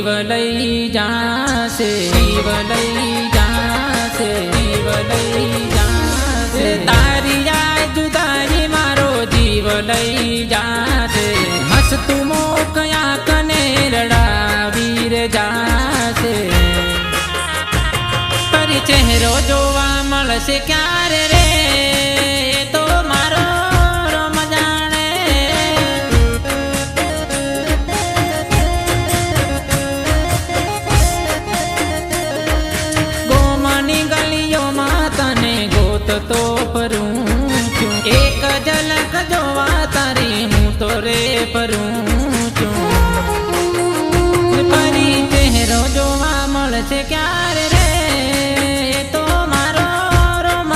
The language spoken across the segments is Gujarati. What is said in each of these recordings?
જીવ લઈ જાશે જીવ લઈ જાશે જીવ લઈ જાશે તારી આ જુદાઈ મારો જીવ લઈ જાશે હસતું મોકયા કને રડાવીર જાશે પરી ચહેરો જોવા મળશે ક્યારે રે જોવા ક્યારે તો મારો રોમ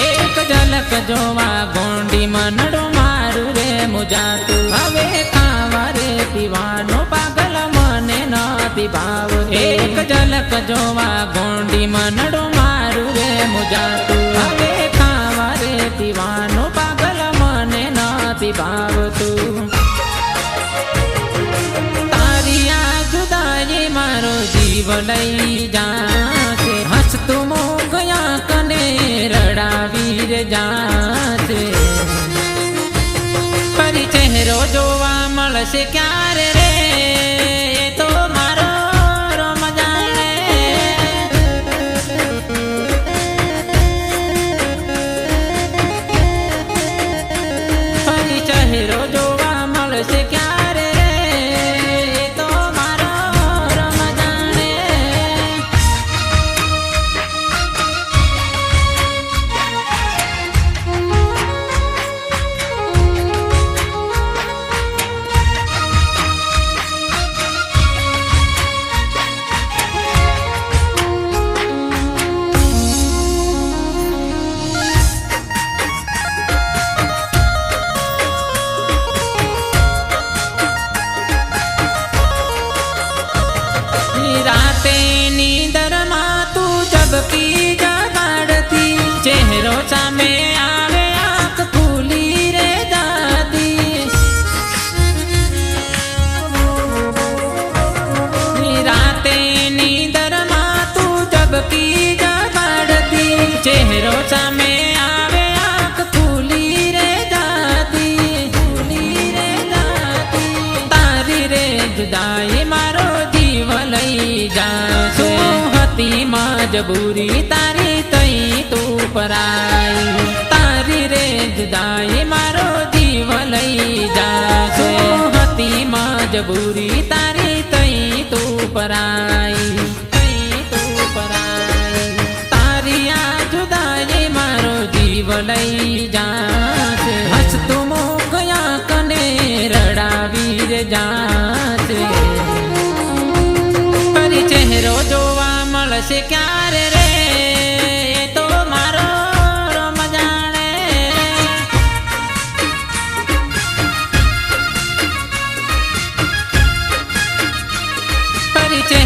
એક ઝલક જોવા ગોંડી મનડું મારું રે મુજાતું. હવે ખાવા રે પીવાનો નથી ભાવ એક ઝલક જોવા ગોંડી મનડો મારું રે મુજાતું. હવે ખાવા રે પીવાનો પાગલ મને ભાવ તું તારી આ જુદાઈ મારો જીવ લઈ જાશે. હસતું મોગયા કને રડાવી રે જાશે. પરી ચહેરો જોવા મળશે ક્યારે રાતે નીંદરમાં તું જબકી જગાડતી. ચહેરો સામે આવે આંખ ખુલી રે દાદી રાતે નીંદરમાં તું જબકી જગાડતી. ચહેરો સામે जुदाई આંખ લઈ જાશે હતી મજબૂરી, તારી તઈ તું પરાઈ તારી રે જુદાઈ મારો જીવ લઈ જાશે હતી મજબૂરી.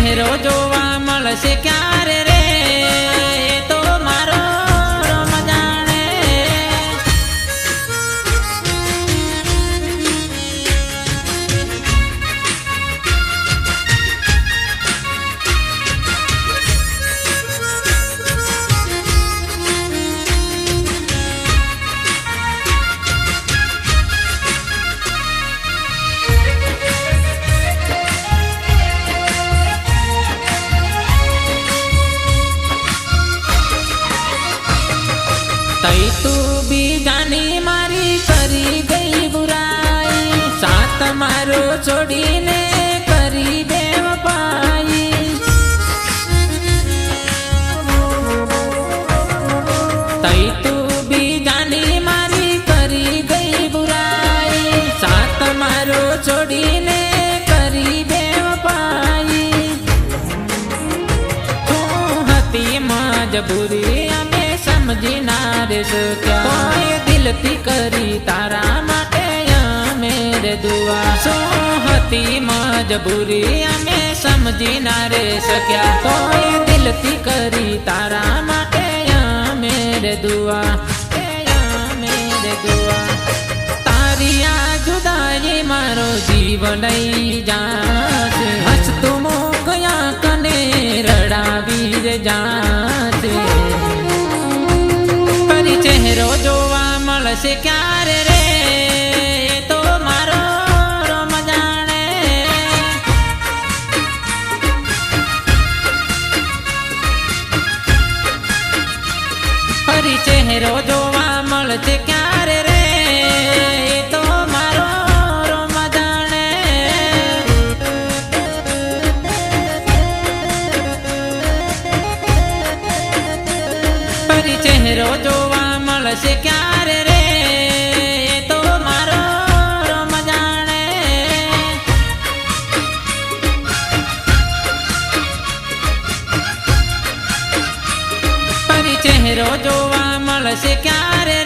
ચહેરો જોવા મળશે ક્યારે મજબૂરી અમે સમજી ના રે કોઈ દિલથી કરી તારા માટે અમે રે દુઆ. શું હતી મજબૂરી અમે સમજી ના રે શક્યા કોઈ દિલથી કરી તારા માટે અમે રે દુઆ. તારી આ જુદાઈ મારો જીવ લઈ જાશે જોવા ક્યારે રે તો મારો રમ જાણે. ફરી ચહેરો જોવા મળશે ક્યારે રે તો મારો રોમ જાણે. ફરી ચહેરો જોવા મળશે ક્યારે ચહેરો જોવા મળશે ક્યારે